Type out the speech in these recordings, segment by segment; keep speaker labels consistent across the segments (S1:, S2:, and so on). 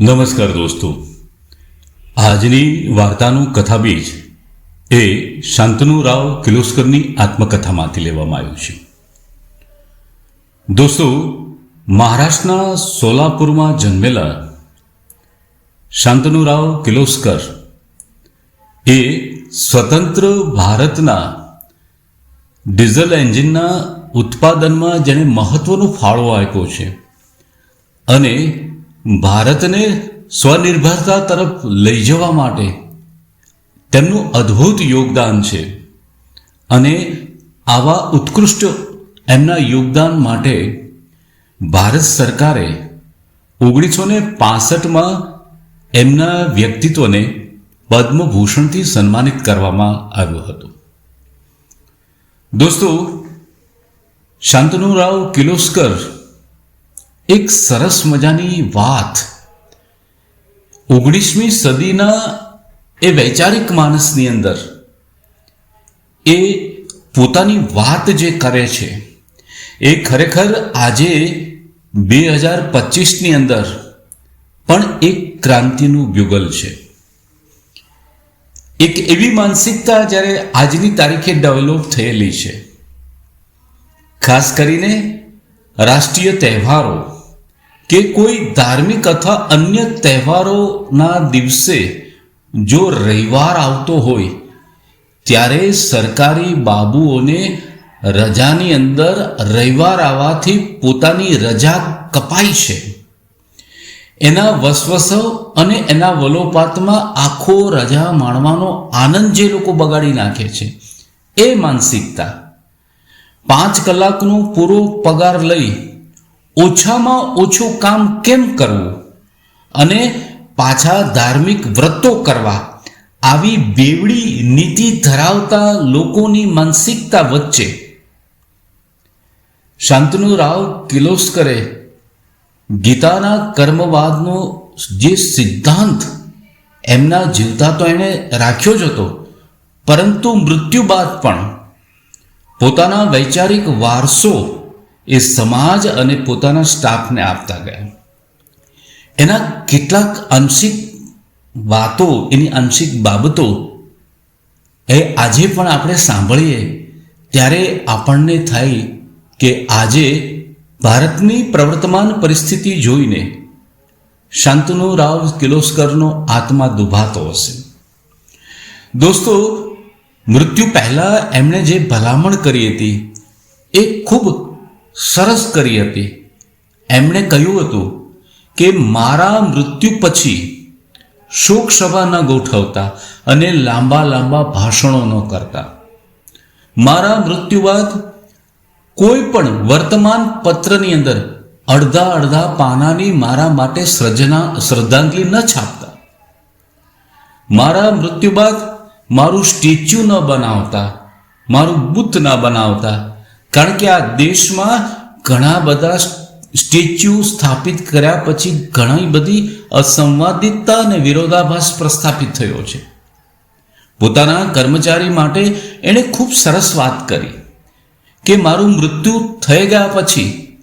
S1: નમસ્કાર દોસ્તો. આજની વાર્તાનું કથાબીજ એ શાંતનુરાવ કિર્લોસ્કરની આત્મકથામાંથી લેવામાં આવ્યું છે. દોસ્તો, મહારાષ્ટ્રના સોલાપુરમાં જન્મેલા શાંતનુરાવ કિર્લોસ્કર એ સ્વતંત્ર ભારતના ડીઝલ એન્જિનના ઉત્પાદનમાં જેણે મહત્વનો ફાળો આપ્યો છે અને ભારતને સ્વનિર્ભરતા તરફ લઈ જવા માટે તેમનું અદ્ભુત યોગદાન છે. અને આવા ઉત્કૃષ્ટ એમના યોગદાન માટે ભારત સરકારે ઓગણીસો ને પાસઠમાં એમના વ્યક્તિત્વને પદ્મભૂષણથી સન્માનિત કરવામાં આવ્યું હતું. દોસ્તો, શાંતનુરાવ કિર્લોસ્કર એક સરસ મજાની વાત. ઓગણીસમી સદીના એ વૈચારિક માણસની અંદર એ પોતાની વાત જે કરે છે, એ ખરેખર આજે બે હજાર પચીસની અંદર પણ એક ક્રાંતિનું બ્યુગલ છે. એક એવી માનસિકતા જ્યારે આજની તારીખે ડેવલપ થયેલી છે. ખાસ કરીને રાષ્ટ્રીય તહેવારો કે કોઈ ધાર્મિક અથવા અન્ય તહેવારોના દિવસે જો રવિવાર આવતો હોય, ત્યારે સરકારી બાબુઓને રજાની અંદર રવિવાર આવવાથી પોતાની રજા કપાય છે. એના વસવસવ અને એના વલોપાતમાં આખો રજા માણવાનો આનંદ જે લોકો બગાડી નાખે છે, એ માનસિકતા. પાંચ કલાકનો પૂરો પગાર લઈ ઓછામાં ઓછું કામ કેમ કરવું? અને પાછા ધાર્મિક વ્રતો કરવા. આવી બેવડી નીતિ ધરાવતા લોકોની માનસિકતા વચ્ચે. શાંતનુરાવ કિર્લોસ્કરે ગીતાના કર્મવાદનો જે સિદ્ધાંત એમના જીવતા તો એણે રાખ્યો જ હતો. પરંતુ મૃત્યુ બાદ પણ પોતાના વૈચારિક વારસો એ સમાજ અને પોતાના સ્ટાફને આપતા ગયા. એના કેટલાક આંશિક વાતો, એની આંશિક બાબતો એ આજે પણ આપણે સાંભળીએ, ત્યારે આપણને થાય કે આજે ભારતની પ્રવર્તમાન પરિસ્થિતિ જોઈને શાંતનુ રાવ કિર્લોસ્કરનો આત્મા દુભાતો હશે. દોસ્તો, મૃત્યુ પહેલાં એમણે જે ભલામણ કરી હતી, એ ખૂબ સરસ કરી હતી. એમણે કહ્યું હતું કે, મારા મૃત્યુ પછી શોકસભા ન ગોઠવતા અને લાંબા લાંબા ભાષણો ન કરતા. મારા મૃત્યુ બાદ કોઈ પણ વર્તમાન પત્રની અંદર અડધા અડધા પાનાની મારા માટે સર્જના, શ્રદ્ધાંજલિ ન છાપતા. મારા મૃત્યુ બાદ મારું સ્ટેચ્યુ ન બનાવતા, મારું બુત ન બનાવતા કારણ કે આ દેશમાં ઘણા બધા સ્ટેચ્યુ સ્થાપિત કર્યા પછી ઘણી બધી અસંવાદિતતા અને વિરોધાભાસ પ્રસ્થાપિત થયો છે. પોતાના કર્મચારી માટે એણે ખૂબ સરસ વાત કરી કે મારું મૃત્યુ થઈ ગયા પછી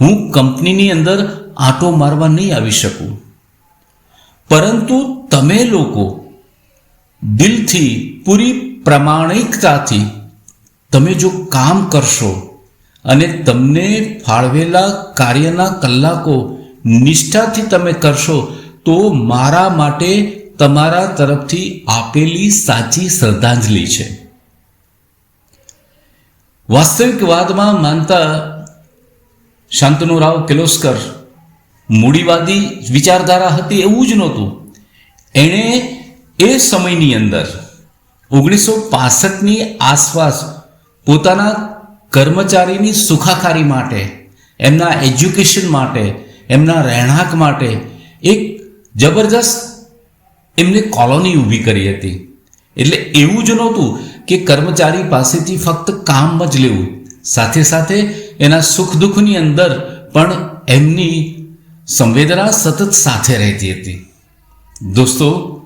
S1: હું કંપનીની અંદર આંટો મારવા નહીં આવી શકું. પરંતુ તમે લોકો દિલથી પૂરી પ્રમાણિકતાથી તમે જો કામ કરશો અને તમને ફાળવેલા કાર્યના કલાકો નિષ્ઠાથી તમે કરશો, તો મારા માટે તમારા તરફથી આપેલી સાચી શ્રદ્ધાંજલિ છે. વાસ્તવિકવાદમાં માનતા શાંતનુરાવ કિલોસ્કર મૂડીવાદી વિચારધારા હતી એવું જ નહોતું. એણે એ સમયની અંદર, ઓગણીસો પાસઠની આસપાસ પોતાના કર્મચારીની સુખાકારી માટે, એમના એજ્યુકેશન માટે, એમના રહેણાંક માટે એક જબરજસ્ત એમને કોલોની ઊભી કરી હતી. એટલે એવું જ નહોતું કે કર્મચારી પાસેથી ફક્ત કામ જ લેવું. સાથે સાથે એના સુખ દુઃખની અંદર પણ એમની સંવેદના સતત સાથે રહેતી હતી. દોસ્તો,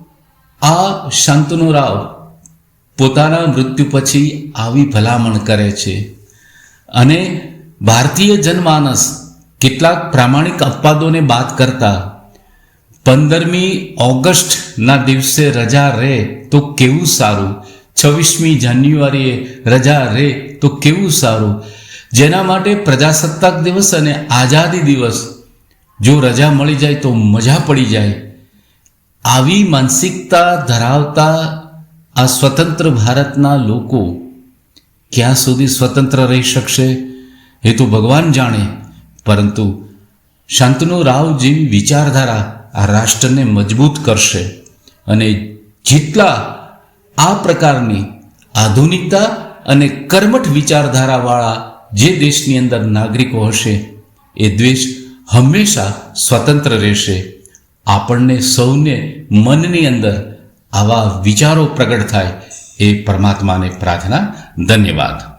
S1: આ શાંતનુ રાવ પોતાના મૃત્યુ પછી આવી ભલામણ કરે છે. અને ભારતીય જનમાનસ કેટલાક પ્રામાણિક અપવાદોને બાદ કરતા પંદરમી ઓગસ્ટના દિવસે રજા રહે તો કેવું સારું? છવ્વીસમી જાન્યુઆરીએ રજા રહે તો કેવું સારું? જેના માટે પ્રજાસત્તાક દિવસ અને આઝાદી દિવસ જો રજા મળી જાય તો મજા પડી જાય. આવી માનસિકતા ધરાવતા આ સ્વતંત્ર ભારતના લોકો ક્યાં સુધી સ્વતંત્ર રહી શકશે એ તો ભગવાન જાણે. પરંતુ શાંતનુ રાવ જેવી વિચારધારા આ રાષ્ટ્રને મજબૂત કરશે અને જેટલા આ પ્રકારની આધુનિકતા અને કર્મઠ વિચારધારાવાળા જે દેશની અંદર નાગરિકો હશે, એ દ્વેષ હંમેશા સ્વતંત્ર રહેશે. આપણને સૌને મનની અંદર આવા વિચારો પ્રગટ થાય એ પરમાત્માને પ્રાર્થના. ધન્યવાદ.